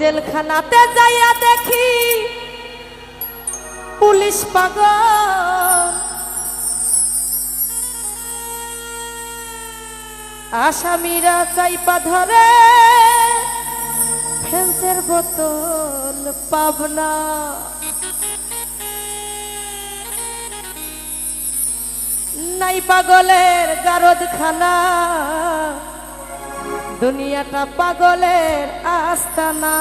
জেলখানাতে যাইয়া দেখি পুলিশ পাগল। আসামিরা চাইপা ধরে ফ্রেন্সের বোতল পাবনা। নাই পাগলের গারদখানা। দুনিয়াটা পাগলের আস্তানা।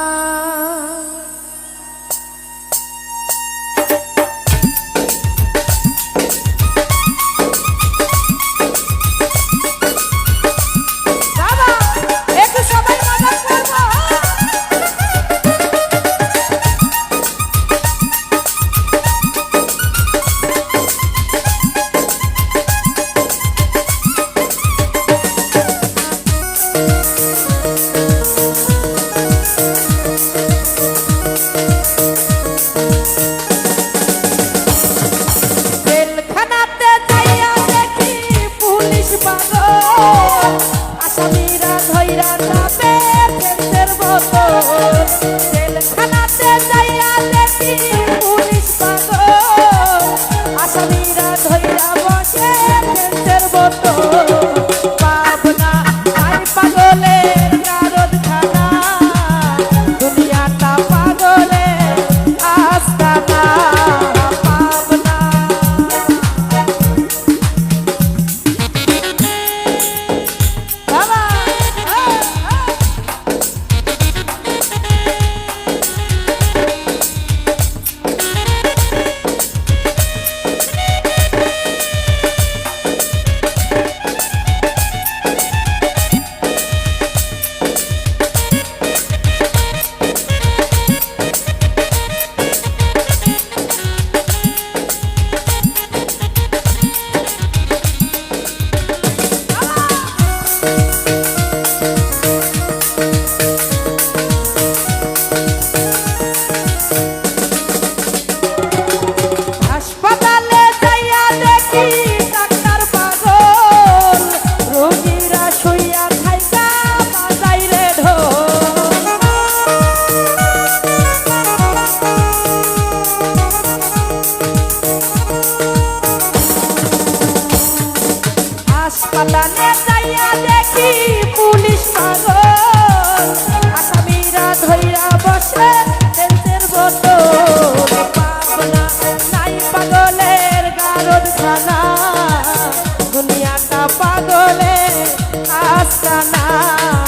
Astana.